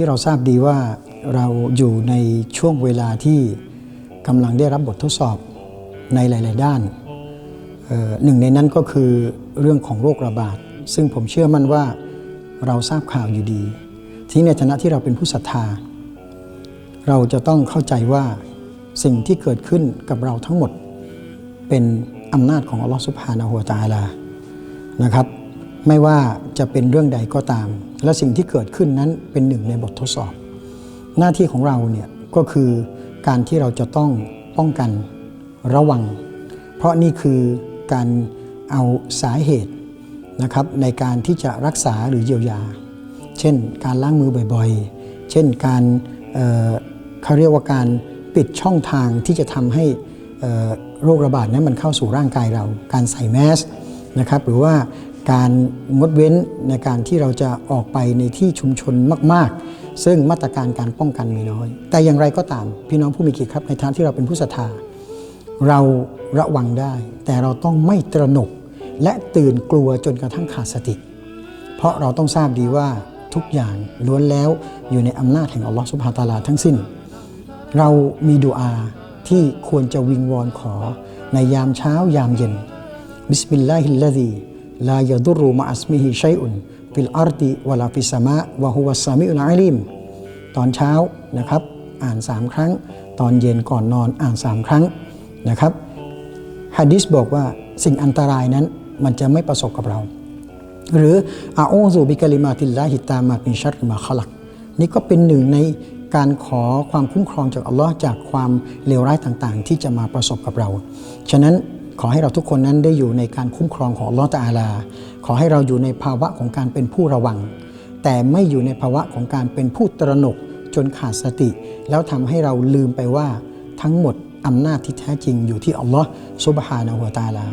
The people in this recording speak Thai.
ที่เราทราบดีว่าเราอยู่ในช่วงเวลาที่กำลังได้รับบททดสอบในหลาย ๆ ด้าน หนึ่งในนั้นก็คือเรื่องของโรคระบาด ซึ่งผมเชื่อมั่นว่าเราทราบข่าวอยู่ดี ที่ในฐานะที่เราเป็นผู้ศรัทธา เราจะต้องเข้าใจว่าสิ่งที่เกิดขึ้นกับเราทั้งหมดเป็นอำนาจของอัลลอฮฺสุบฮานาหัวตาลานะครับ ไม่ว่าจะเป็นเรื่องใดก็ตาม และสิ่งที่เกิดขึ้นนั้นเป็นหนึ่งในบททดสอบ หน้าที่ของเราเนี่ยก็คือการที่เราจะต้องป้องกันระวัง เพราะนี่คือการเอาสาเหตุนะครับในการที่จะรักษาหรือเยียวยา เช่น การล้างมือบ่อยๆ เช่นการเเขาเรียกว่าการปิดช่องทางที่จะทำให้โรคระบาดนั้นมันเข้าสู่ร่างกายเรา การใส่แมสนะครับหรือว่า การงดเว้นในการที่เราจะออกไปในที่ชุมชนมาก ๆ ซึ่งมาตรการการป้องกันมีน้อย แต่อย่างไรก็ตาม พี่น้องผู้มีเกียรติครับในฐานะที่เราเป็นผู้ศรัทธาเราระวังได้ แต่เราต้องไม่ตระหนกและตื่นกลัวจนกระทั่งขาดสติ เพราะเราต้องทราบดีว่าทุกอย่างล้วนแล้วอยู่ในอำนาจแห่งอัลลอฮฺสุบฮาตาลาทั้งสิ้น เรามีดุอาที่ควรจะวิงวอนขอในยามเช้ายามเย็นบิสมิลลาฮิลลาดี ลายดุรุมะอัสมิฮิชัยอุนฟิลอาร์ติวลาฟิสมะวะฮุวัสามิอุลอาลิมตอนเช้านะครับ อ่านสามครั้ง ตอนเย็นก่อนนอนอ่านสามครั้งนะครับฮะดิษบอกว่าสิ่งอันตรายนั้นมันจะไม่ประสบกับเรา หรืออาอูซูบิกลิมาติลลาฮิตามาปิชัรริมาขลัก นี่ก็เป็นหนึ่งในการขอความคุ้มครองจากอัลลอฮ์จากความเลวร้ายต่างๆ ที่จะมาประสบกับเรา ฉะนั้น ขอให้เราทุกคนนั้นได้อยู่ในการคุ้มครองของลอตอาลา ขอให้เราอยู่ในภาวะของการเป็นผู้ระวัง แต่ไม่อยู่ในภาวะของการเป็นผู้ตระหนกจนขาดสติ แล้วทำให้เราลืมไปว่าทั้งหมดอำนาจที่แท้จริงอยู่ที่อัลลอฮ์ซุบฮานะฮูวะตาลา